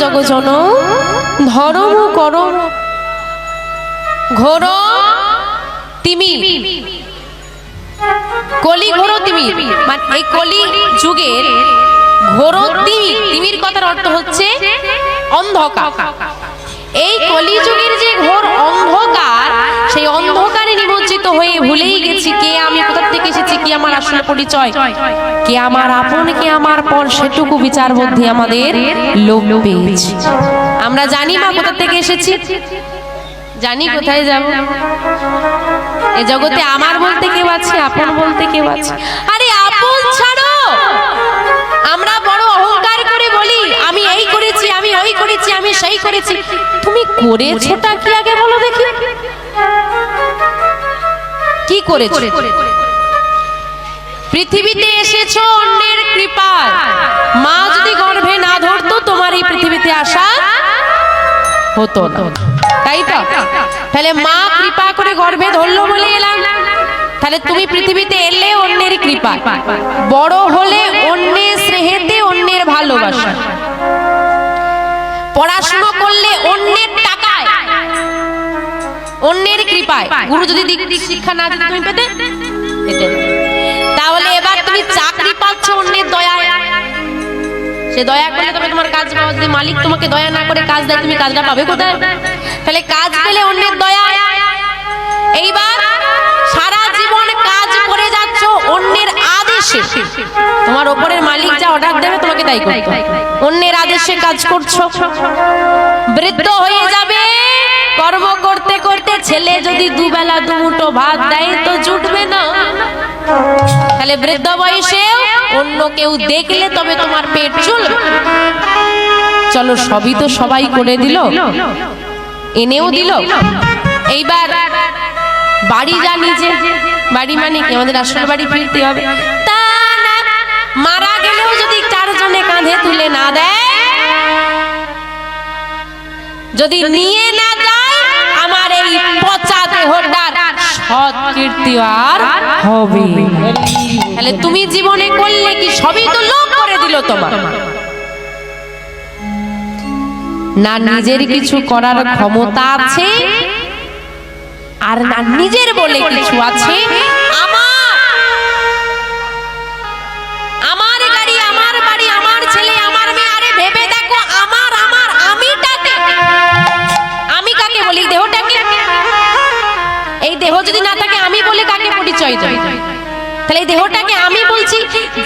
জগজন ধরম করম, ঘোর তিমি। কলি ঘোর তিমি মানে এই কলি যুগের ঘোর তিমি, তিমির কথার অর্থ হচ্ছে অন্ধকার। এই কলি যুগের যে ঘোর অন্ধকার, সেই অন্ধকারে নিমজ্জিত হয়ে ভুলেই গেছি। কে আমি, কোথা থেকে এসেছি, কি আমার আসলে পরিচয়? কে আমার আপন, কে আমার পর, সেটুকু বিচার বুদ্ধি আমাদের লোভ পেয়েছে। আমরা জানি মা কোথা থেকে এসেছি? জানি কোথায় যাব। এ জগতে আমার বলতে কেউ আছে, আপন বলতে কেউ আছে। আরে আপন ছাড়ো! আমরা বড় অহংকার করে বলি, আমি এই করেছি, আমি ওই করেছি, আমি সেই করেছি। তুমি করেছোটা কি আগে বলো দেখি। কি করেছ? পৃথিবীতে এসেছ অন্যের কৃপায়। মা যদি গর্ভে না ধরতো তোমার এই পৃথিবীতে আসা হতো না। তাই তো? তাহলে মা কৃপা করে গর্ভে ধরলো বলে এলাম। তাহলে তুমি পৃথিবীতে এলে অন্যের কৃপা বড় হলে অন্যের স্নেহেতে অন্যের ভালোবাসা। পড়াশুনো করলে অন্যের অন্যের কৃপায়। গুরু যদি শিক্ষা না দিত তুমি পেতে? তাহলে এবার তুমি চাকরি পাচ্ছ অন্যের দয়ায়। সে দয়া করলে তবে তোমার কাজ পাওয়া যদি মালিক তোমাকে দয়া না করে কাজ দেয়, তুমি কাজটা পাবে কোথায়? তাহলে কাজ পেলে অন্যের দয়া এইবার সারা জীবন কাজ করে যাচ্ছ অন্যের আদেশে। তোমার ওপরের মালিক যা অর্ডার দেবে তোমাকে তাই করতে। অন্যের আদেশে কাজ করছ। বৃদ্ধ হয়ে যাবে। কর্ম করতে করতে ছেলে যদি দুবেলা দুমুটো ভাত দেয় তো জুটবে না। তাহলে বৃদ্ধ বয়সে অন্য কেউ দেখলে তবে তোমার পেট চলবে। চলো সবই তো সবাই করে দিল। এনেও দিল। এইবার বাড়ি যা নিজে। বাড়ি মানে কি? আমাদের আসল বাড়ি ফিরতে হবে। তা না, মারা গেলেও যদি চারজনে কাঁধে তুলে না দেয়, যদি নিয়ে না যায় এই পচা আর হবে। তাহলে তুমি জীবনে করলে কি সবই তো লোক করে দিল তোমার? না নিজের কিছু করার ক্ষমতা আছে, আর না নিজের বলে কিছু আছে। আমার আমার গাড়ি, আমার বাড়ি, আমার ছেলে, আমার মেয়ে, আরে ভেবে দেখো, আমার আমার আমি কাকে বলি? দেহটাকে এই দেহ যদি না থাকে, আমি বলে কাকে পরিচয় দেয় তাহলে এই দেহটাকে আমি বলছি,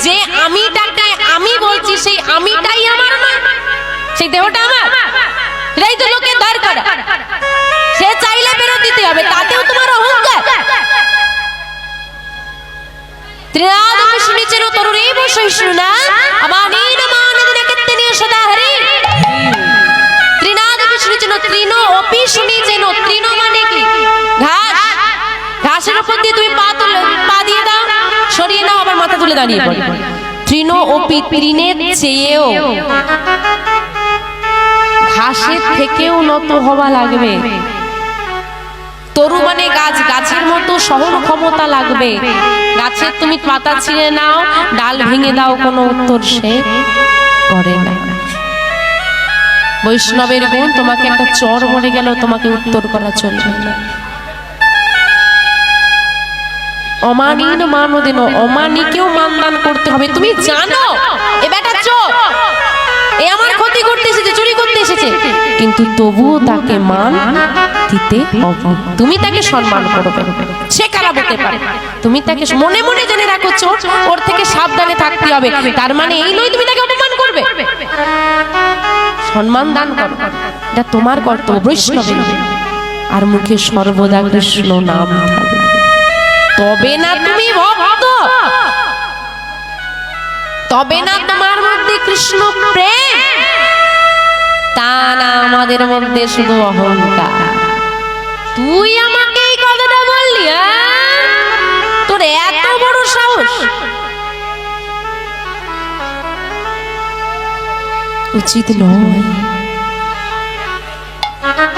যে আমিটাকে আমি বলছি, সেই আমিটাই আমার নয় সেই দেহটা আমার। এটাই তো লোকের দরকার। সে চাইলে বেরো দিতে হবে, তাতেও তোমার অহংকার। ত্রিনাদম শুনেছেন তরুণেব সহিষ্ণুনা আমানেন দিয়ে তুমি পা পা দিয়ে দাও? সরিয়ে নাও আবার মাথা তুলে দাঁড়িয়ে তৃণ অপি তৃণের চেয়েও ঘাসের থেকেও নত হওয়া লাগবে। তরু মানে গাছ, গাছের মতো সহন ক্ষমতা লাগবে। গাছের তুমি পাতা ছিঁড়ে নাও, ডাল ভেঙে দাও, কোনো উত্তর সে করে না। বৈষ্ণবের গুণ, তোমাকে একটা চর মরে গেল, তোমাকে উত্তর করা চলবে না। অমানিন মানদিন, অমানিকেও মানদান করতে হবে। তুমি জানো, এ বেটা চোর। এ আমার ক্ষতি করতে এসেছে, চুরি করতে এসেছে। কিন্তু তবুও তাকে মান দিতে তুমি তাকে সম্মান করবে সে খারাপ হতে পারে। তুমি তাকে মনে মনে জেনে রাখো, চোর। ওর থেকে সাবধানে থাকতে হবে। তার মানে এই নয়, তুমি তাকে অপমান করবে। সম্মান দান করো। এটা তোমার কর্তব্য, বৈষ্ণবের। আর মুখে সর্বদা কৃষ্ণ নাম। থাকবে তবে না তুমি ভক্ত। তবে না তোমার মধ্যে কৃষ্ণ প্রেম। তা না আমাদের মধ্যে শুধু অহংকার। তুই আমাকে এই কথাটা বললি? তোর এত বড় সাহস। উচিত নয়।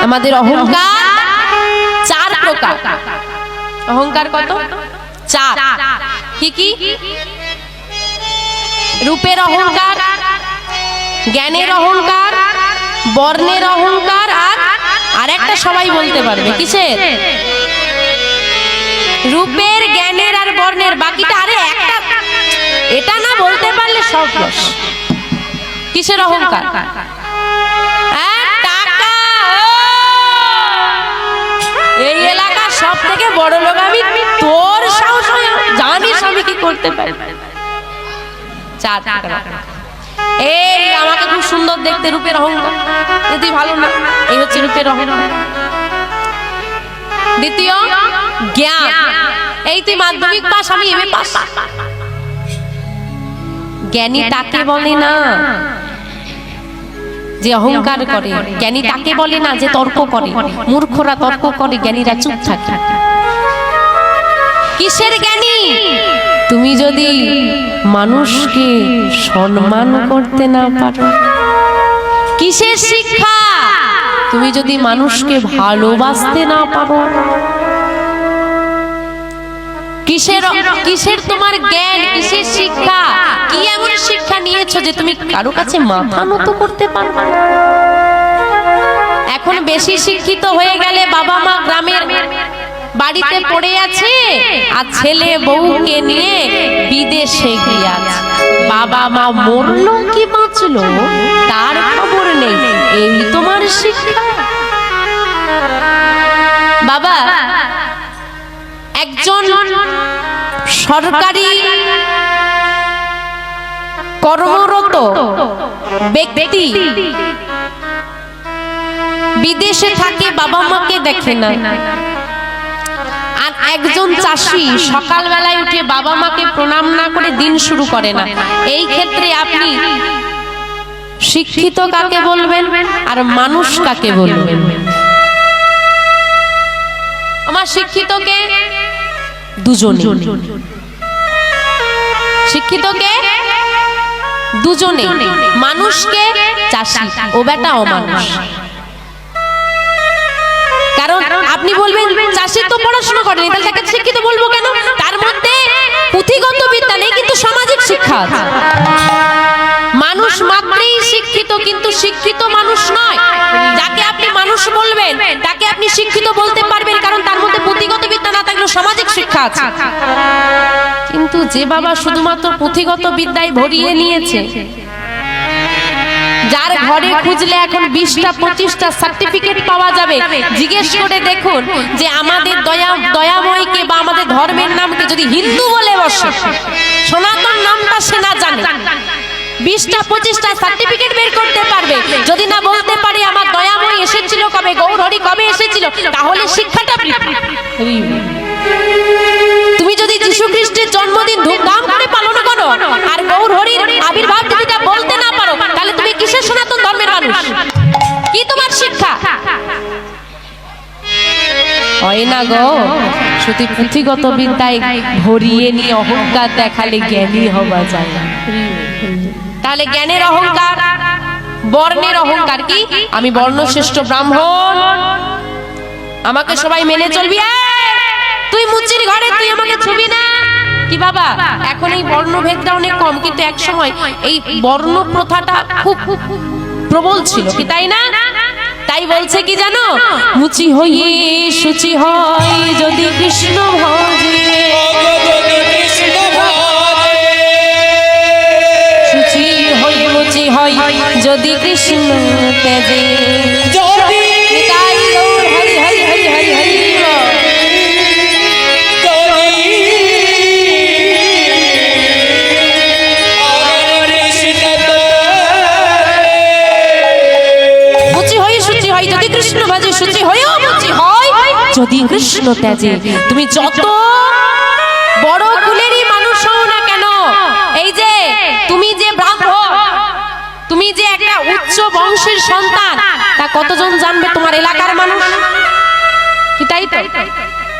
আমাদের অহংকার চার প্রকার। অহংকার কত? চার। কি কি? রূপের অহংকার জ্ঞানের অহংকার বর্ণের অহংকার আর আর একটা সবাই বলতে পারবে কিসের? রূপের জ্ঞানের আর বর্ণের বাকিটা আরে একটা এটা না বলতে পারলে সব লস কিসের অহংকার? হ্যাঁ, টাকা। এই সব থেকে বড় লোক আমি তোর সাহস? জানিস আমি কি করতে পারি। চার এই আমাকে খুব সুন্দর দেখতে রূপের অহংকার। তুই ভালো না এই হচ্ছে রূপের অহংকার। দ্বিতীয় জ্ঞান। এই তুই মাধ্যমিক পাস আমি এমএ পাস। জ্ঞানী তাকে বলে না। যে অহংকার করে, জ্ঞানী তাকে বলে না যে তর্ক করে, মূর্খরা তর্ক করে, জ্ঞানীরা চুপ থাকে। কিসের জ্ঞানী? তুমি যদি মানুষকে সম্মান করতে না পারো, কিসের শিক্ষা? তুমি যদি মানুষকে ভালোবাসতে না পারো কিসের কিসের তোমার জ্ঞান? কিসের শিক্ষা? কি এমন শিক্ষা নিয়েছো যে তুমি কারও কাছে মাথা নত করতে পারবে এখন বেশি শিক্ষিত হয়ে গেলে বাবা মা গ্রামের বাড়িতে পড়ে আছে আর ছেলে বউকে নিয়ে বিদেশে গিয়ে বাবা মা মরলো কি বাঁচলো? তার খবর নেই। এই তোমার শিক্ষা। বাবা একজন সরকারি কর্মরত ব্যক্তি বিদেশে থাকে, বাবা মাকে দেখে না। আর একজন চাষি সকালবেলায় উঠে বাবা মাকে প্রণাম না করে দিন শুরু করে না। এই ক্ষেত্রে আপনি শিক্ষিত কাকে বলবেন? আর মানুষ কাকে বলবেন? আমার শিক্ষিতকে? দুজনে। শিক্ষিতকে? দুজনে। মানুষকে চাষি। ও বেটা অমানুষ। কারণ আপনি বলবেন চাষি তো পড়াশোনা করেনি। তাহলে তাকে শিক্ষিত বলব কেন? তার মধ্যে পুঁথিগত বিদ্যা নেই কিন্তু সামাজিক শিক্ষা মানুষ মাত্রই শিক্ষিত কিন্তু শিক্ষিত মানুষ নয়। যাকে আপনি মানুষ বলবেন তাকে আপনি শিক্ষিত বলতে পারবেন কারণ তার মধ্যে পুঁথিগত বিদ্যা না থাকলেও সামাজিক শিক্ষা আছে। কিন্তু যে বাবা শুধুমাত্র পুঁথিগত বিদ্যায় ভরিয়ে নিয়েছে যার ঘরে খুঁজলে এখন বিশটা পঁচিশটা সার্টিফিকেট পাওয়া যাবে। জিজ্ঞেস করে দেখুন যে আমাদের দয়া দয়াময়কে বা আমাদের ধর্মের নামকে যদি হিন্দু বলে বসে। সনাতন নামটা সে না জানে। বিশটা পঁচিশটা সার্টিফিকেট বের করতে পারবে। যদি না বলতে পারি আমার দয়াময় এসেছিল কবে? গৌরহরি কবে এসেছিল? তাহলে শিক্ষাটা তুমি যদি যীশু খ্রিস্টের জন্মদিন ধুমধাম করে পালন করো আর গৌর হরির আবির্ভাব তিথিটা বলতে না পারো তাহলে তুমি কিসের সনাতন ধর্মের মানুষ। কি তোমার শিক্ষা? আমি বর্ণশ্রেষ্ঠ ব্রাহ্মণ। আমাকে সবাই মেনে চলবি? তুই মুচির ঘরে, তুই আমাকে ছবি না। কি বাবা? এখন এই বর্ণভেদটা অনেক কম, কিন্তু এক সময় এই বর্ণ প্রথাটা খুব প্রবল ছিল, কি তাই না? তাই বলছে কি জানো? মুচি হইয়ে সুচি হয় যদি কৃষ্ণ ভজে। সুচি হই যদি কৃষ্ণ তেজে। ত্যাজে। তুমি যত বড় কুলেরই মানুষ হও না কেন, এই যে তুমি যে ব্রাহ্মণ, তুমি যে একটা উচ্চ বংশের সন্তান, তা কতজন জানবে তোমার এলাকার মানুষ? কি তাই তো?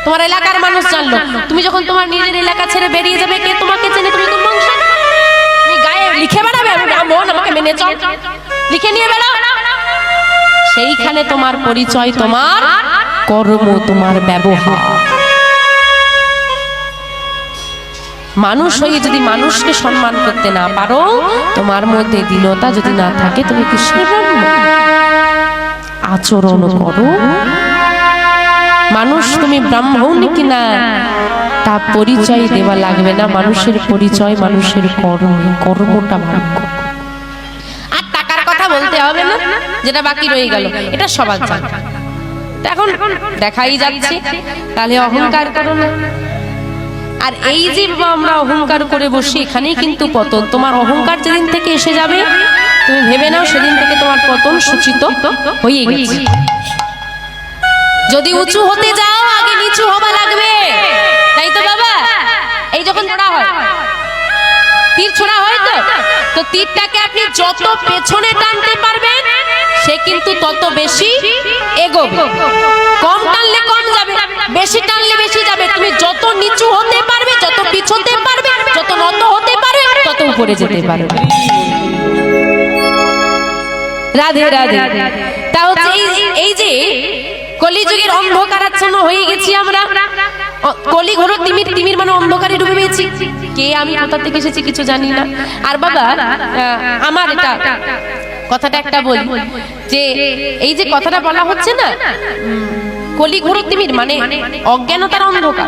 তোমার এলাকার মানুষ জানলো। তুমি যখন তোমার নিজের এলাকা ছেড়ে বেরিয়ে যাবে, কে তোমাকে চেনে? তুমি কোন বংশ। গায়ে লিখে বেড়াবে, আমি ব্রাহ্মণ, আমাকে মেনে চল। লিখে নিয়ে বেড়াও। সেইখানে তোমার পরিচয় তোমার কর্ম তোমার ব্যবহার। মানুষ হয়ে যদি মানুষকে সম্মান করতে না পারো, তোমার মধ্যে দীনতা যদি না থাকে, তুমি কিসের? আচরণ করো। মানুষ তুমি ব্রাহ্মণ কিনা, তা পরিচয় দেওয়া লাগবে না। মানুষের পরিচয়, মানুষের কর্ম, কর্মটা করো। আর টাকার কথা বলতে হবে না, যেটা বাকি রয়ে গেল। এটা সবার জানা। এখন দেখাই যাচ্ছে। তাহলে অহংকার করো না। আর এই যে আমরা অহংকার করে বসি এখানেই কিন্তু পতন। তোমার অহংকার যেদিন থেকে এসে যাবে, তুমি ভেবে নাও সেদিন থেকে তোমার পতন সূচিত হয়ে গেছে। যদি উঁচু হতে যাও, আগে নিচু হবা লাগবে। তাই তো বাবা? এই যখন ছোড়া হয়। তীর ছোড়া হয় তো? তো তীরটাকে আপনি যত পেছনে টানতে পারবেন, সে কিন্তু তত বেশি এগোবে। কম টানলে কম যাবে, বেশি টানলে বেশি যাবে। তুমি যত নিচু হতে পারবে, যত পিছতে পারবে, যত নত হতে পারবে, তত উপরে যেতে পারবে। রাধে রাধে। তা হচ্ছে এই যে কলিযুগের অন্ধকারাচ্ছন্ন হয়ে গেছি আমরা। কলি ঘোর তিমির তিমির মানে অন্ধকারে ডুবে গেছি কে আমি কোথা থেকে এসেছি কিছু জানি না। আর বাবা আমার এটা। কথাটা একটা বলি। যে এই যে কথাটা বলা হচ্ছে না কলি ঘোর তিমির মানে অজ্ঞানতার অন্ধকার।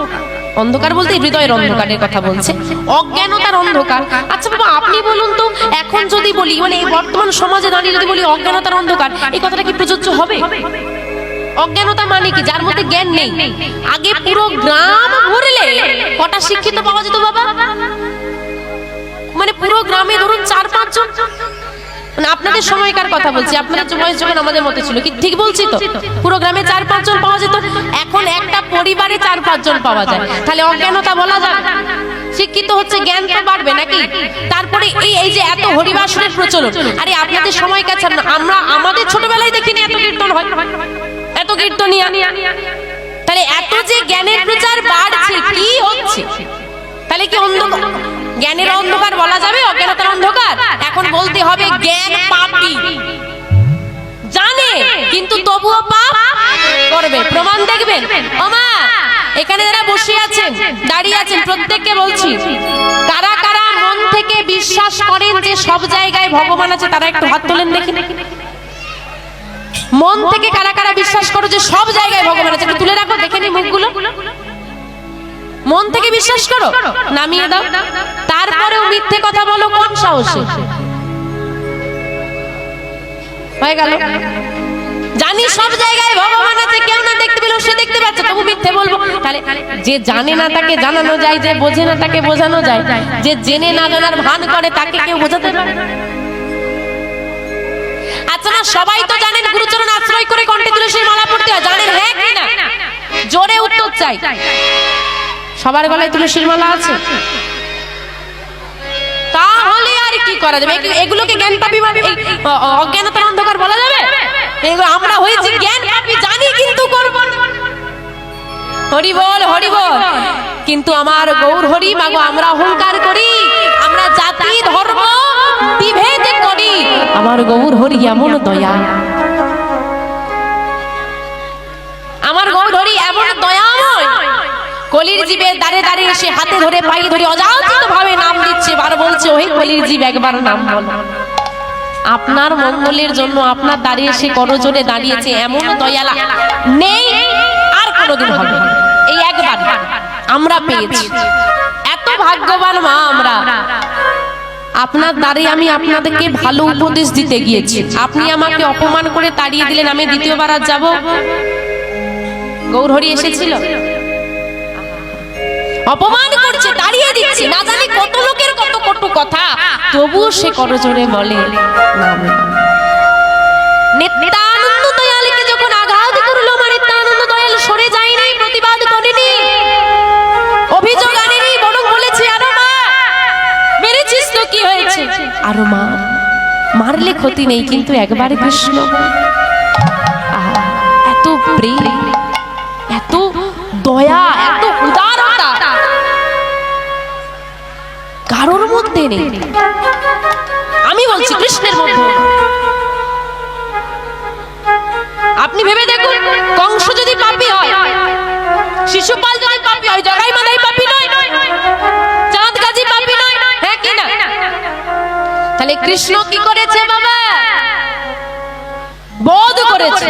অন্ধকার। বলতে হৃদয়ের অন্ধকারের কথা বলছে। অজ্ঞানতার অন্ধকার। আচ্ছা বাবা আপনি বলুন তো এখন যদি বলি মানে এই বর্তমান সমাজে দাঁড়িয়ে যদি বলি অজ্ঞানতার অন্ধকার এই কথাটা কি প্রযোজ্য হবে। অজ্ঞানতা মানে কি? যার মধ্যে জ্ঞান নেই। আগে পুরো গ্রাম ঘুরলে কটা শিক্ষিত পাওয়া যেত বাবা? মানে পুরো গ্রামে ধরুন চার পাঁচজন মানে আপনাদের সময়কার কথা বলছি। আপনাদের বয়স যখন আমাদের মতো ছিল, কি ঠিক বলছি তো? পুরো গ্রামে চার পাঁচজন পাওয়া যেত। এখন একটা পরিবারে চার পাঁচজন পাওয়া যায়। তাহলে অজ্ঞানতা বলা যায় শিক্ষিত হচ্ছে জ্ঞান তো বাড়বে নাকি? তারপরে এই এই যে এত হরিবাসনের প্রচলন, আরে আপনাদের সময় কাছে আমরা, আমাদের ছোটবেলায় দেখিনি এত কীর্তন হয়। এত কীর্তনিয়া তাহলে এত যে জ্ঞানের প্রচার বাড়ছে, কি হচ্ছে? তাহলে কি অন্ধকার জ্ঞানের অন্ধকার বলা যাবে? অজ্ঞানতার অন্ধকার? এখন বলতে হবে জ্ঞান পাপী। জানে, কিন্তু তবুও পাপ করবে। প্রমাণ দেখবেন। ওমা, এখানে যারা বসে আছেন, দাঁড়িয়ে আছেন, প্রত্যেককে বলছি, কারা কারা মন থেকে বিশ্বাস করেন যে সব জায়গায় ভগবান আছে, তারা একটু হাত তোলেন দেখি। মন থেকে কারা কারা বিশ্বাস করো যে সব জায়গায় ভগবান আছে? তুলে রাখো, দেখে নি মুখগুলো। মন থেকে বিশ্বাস করো? নামিয়ে দাও। তারপরেও মিথ্যে কথা বলো, কোন সাহসে? হয়ে গেল। জানি সব জায়গায় ভগবান আছে, কেউ না দেখতে পেলেও সে দেখতে পাচ্ছে, তবু মিথ্যে বলব। তাহলে যে জানে না তাকে জানানো যায়, যে বোঝে না তাকে বোঝানো যায়, যে জেনে না জানার ভান করে, তাকে কেউ বোঝাতে পারে। আচ্ছা সবাই তো জানেন গুরুচরণ আশ্রয় করে কণ্ঠে তুলসীর মালা পড়তে হয়। জানেন হ্যাঁ কি না? জোরে উত্তর চাই। সবার গলায় তুলসীর মালা আছে। তাহলে আর কি করা যাবে? এগুলোকে জ্ঞান পাপি ভাবে অজ্ঞানতার অন্ধকার বলা যাবে? আমরা হয়েছি জ্ঞান পাপি, জানি কিন্তু করব হরি বল হরি বল কিন্তু আমার গৌর হরি, মাগো, আমরা অহংকার করি। আমরা জাতি, ধর্ম, বিভেদ আমার গৌর হরি এমন দয়া। আমার গৌর হরি এমন দয়াময়। কলির জীবের দাঁড়ে দাঁড়িয়ে এসে হাতে ধরে পায়ে ধরে অযাচিত ভাবে নাম দিচ্ছে, বার বলছে ওই কলির জীব, একবার নাম বল। আপনার মঙ্গলের জন্য আপনার দাঁড়িয়ে এসে করজোরে দাঁড়িয়েছে এমন দয়ালা। নেই, আর কোনোদিন হবে এই একবার আমরা পেয়েছি। এত ভাগ্যবান মা আমরা। আপনার দ্বারে আমি আপনাদেরকে ভালো উপদেশ দিতে গিয়েছি। আপনি আমাকে অপমান করে তাড়িয়ে দিলেন, আমি দ্বিতীয়বার আর যাব? গৌরহরি এসেছিল? অপমান করছে, তাড়িয়ে দিচ্ছে, না জানি কত লোকের কত কটু কথা। তবুও সে করজোরে বলে নাম হয়েছে। আরও মারলে ক্ষতি নেই, কিন্তু একবারে কৃষ্ণ। এত প্রেম, এত দয়া, এত উদারতা। কারোর মধ্যে নেই। আমি বলছি কৃষ্ণের মধ্যে। আপনি ভেবে দেখুন, কংস যদি পাপী হয়, শিশুপাল যদি পাপী হয় তাহলে কৃষ্ণ কি করেছে বাবা? বোধ করেছে।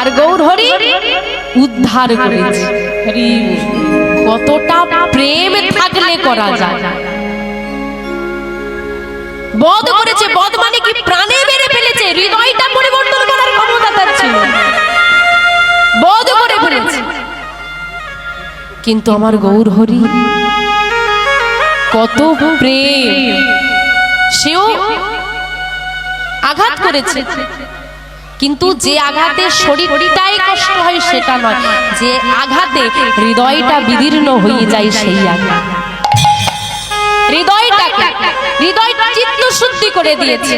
আর গৌর হরি উদ্ধার করেছে। হরি, কতটা প্রেম থাকলে করা যায়। বধ করেছে। বধ মানে কি? প্রাণে মেরে ফেলেছে। হৃদয়টা পরিবর্তন করার ক্ষমতা তার ছিল। বধ করে ফেলেছে। কিন্তু আমার গৌর হরি, কত প্রেম। সেও আঘাত করেছে। কিন্তু যে আঘাতে শরীরটাই কষ্ট হয় সেটা নয়, যে আঘাতে হৃদয়টা বিদীর্ণ হয়ে যায় সেই আঘাত। হৃদয় চিত্ত শুদ্ধি করে দিয়েছে।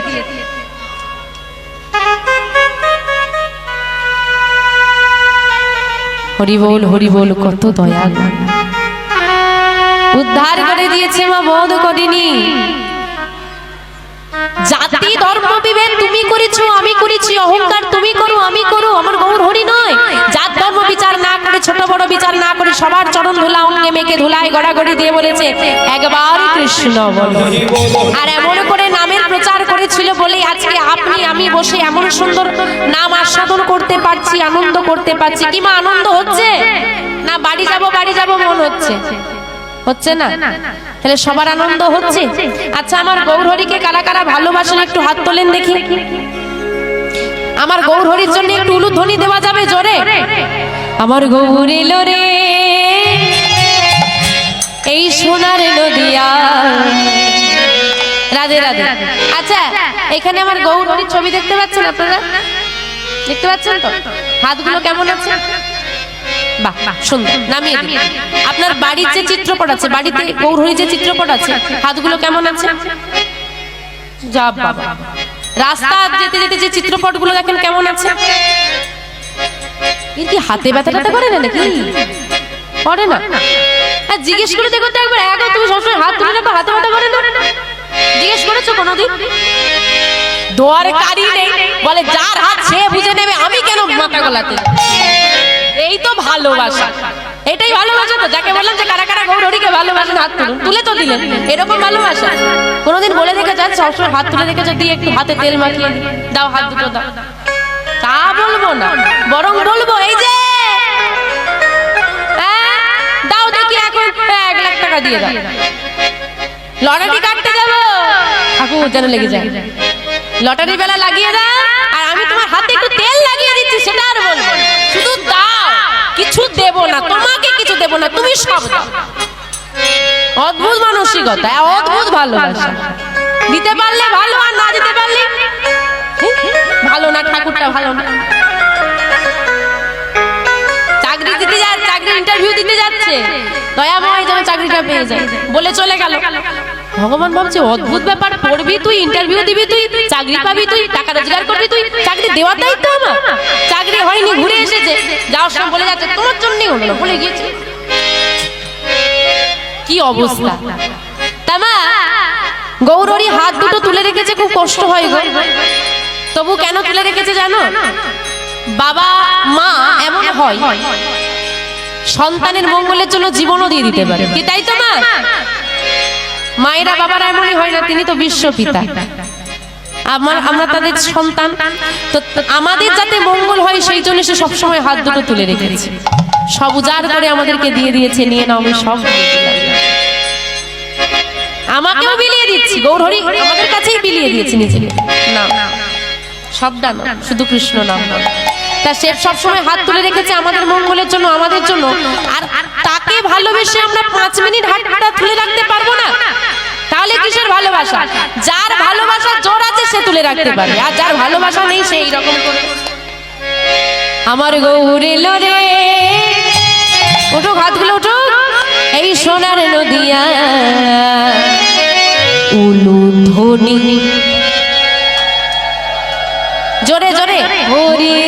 হরি বল কত দয়া উদ্ধার করে দিয়েছে মা বোধ করিনি। জাতি, ধর্ম, বিভেদ তুমি করেছ, আমি করেছি, অহংকার তুমি করো, আমি করো, আমার গৌর হরি নয়। জাত, ধর্ম, বিচার না করে, ছোট, বড় বিচার না করে, সবার চরণ ধুলা অঙ্গে মেকে ধুলায় গড়াগড়ি দিয়ে বলেছে, একবার কৃষ্ণ আর এমন করে নামের প্রচার করেছিল বলে আজকে আপনি, আমি বসে এমন সুন্দর নাম আস্বাদন করতে পারছি, আনন্দ করতে পারছি। কিমা আনন্দ হচ্ছে? না, বাড়ি যাব বাড়ি যাব, মন হচ্ছে। হচ্ছে না? তাহলে সবার আনন্দ হচ্ছে? আচ্ছা আমার গৌরহরিকে কারা কারা ভালোবাসেন একটু হাত তোলেন দেখি। আমার গৌরহরির জন্য একটু উলুধ্বনি দেওয়া যাবে জোরে? আমার গৌর রে। এই সোনার নদিয়া। রাধে রাধে। আচ্ছা এখানে আমার গৌরহরির ছবি দেখতে পাচ্ছেন আপনারা? দেখতে পাচ্ছেন তো? হাতগুলো কেমন আছে? বাহ সুন্দর। নামিয়ে দিন। আপনার বাড়ির যে চিত্রপট আছে বাড়িতে গৌরহরি যে চিত্রপট আছে হাতগুলো কেমন আছে? যা বাবা। রাস্তা যেতে যেতে যে চিত্রপটগুলো দেখেন কেমন আছে? এর কি হাতে ব্যথা ট্যাথা করে না নাকি? করে না। আর জিজ্ঞেস করে দেখো তো একবার একবার তুমি সবসময় হাত তুলে রাখো হাতে ব্যথা করে না? জিজ্ঞেস করেছ কোনোদিন? দোয়ারে কারি নেই বলে যার হাত সে বুঝে নেবে আমি কেন মাথা গলাতে? এই তো ভালোবাসা। এটাই ভালোবাসা তো যাকে বললাম যে কারা কারা গৌরহরিকে ভালোবাসেন হাত তুলুন। তুলে তো দিলেন। এরকম ভালোবাসা। কোনোদিন বলে দেখে যান সবসময় হাত তুলে দেখে যদি একটু হাতে তেল মাখিয়ে দাও হাত দুটো দাও। তা বলব না বরং বলব এই যে। হ্যাঁ, দাও দেখি এখন। এক লাখ টাকা দিয়ে দাও। লটারি কাটতে যাব? ঠাকুর যেন লেগে যায়। লটারি বেলা লাগিয়ে দাও আর আমি তোমার হাতে একটু তেল লাগিয়ে কিছু দেব না তোমাকে কিছু দেব না তুমি সব অদ্ভুত মানসিকতা অদ্ভুত ভালোবাসা। দিতে পারলে ভালো আর না দিতে পারলে? ভালো না ঠাকুরটা ভালো না। চাকরি দিতে যা চাকরি ইন্টারভিউ দিতে যাচ্ছে। দয়াময় যেন চাকরিটা পেয়ে যায়। বলে চলে গেল। ভগবান ভাবছে, অদ্ভুত ব্যাপার, পড়বি তুই ইন্টারভিউ দিবি তুই, চাকরি পাবি তুই, টাকা রোজগার করবি তুই, চাকরি দেওয়ার দায়িত্ব আমার। চাকরি হয়নি, ঘুরে এসেছে, যাওয়ার সময় বলে যাচ্ছে তোমার জন্যই হলো বলে গিয়েছে। কি অবস্থা? তামা গৌরী হাত দুটো তুলে রেখেছে, খুব কষ্ট হয় গো। তবু কেন তুলে রেখেছে জানো? বাবা, মা এমন হয়, সন্তানের মঙ্গলের জন্য জীবনও দিয়ে দিতে পারে। কি, তাই তো মা? মায়েরা বাবারা এমনই হয় না, তিনি তো বিশ্ব পিতা। আমার, আমরা তাদের সন্তান। তো আমাদের যাতে মঙ্গল হয়, সেই জন্য সে সবসময় হাত দুটো তুলে রেখেছে। সব উজাড় করে আমাদেরকে দিয়ে দিয়েছে, নিয়ে নাও, আমি সব আমাকেও বিলিয়ে দিচ্ছি, গৌরহরি, আমাদের কাছেই বিলিয়ে দিয়েছে নিজে না সবটা না শুধু কৃষ্ণ নাম না তা সে সবসময় হাত তুলে রেখেছে আমাদের মঙ্গলের জন্য, আমাদের জন্য। আর তাকে ভালোবেসে আমরা পাঁচ মিনিট হাতটা তুলে রাখতে পারব না। তাহলে কিসের ভালোবাসা? যার ভালোবাসা জোর আছে, সে তুলে রাখতে পারে। আর যার ভালোবাসা নেই, সে এইরকম করে। আমার গৌরে রে। ওঠো হাতগুলো ওঠো এই সোনার নদিয়া। উলু ধ্বনি। জোরে জোরে। হরি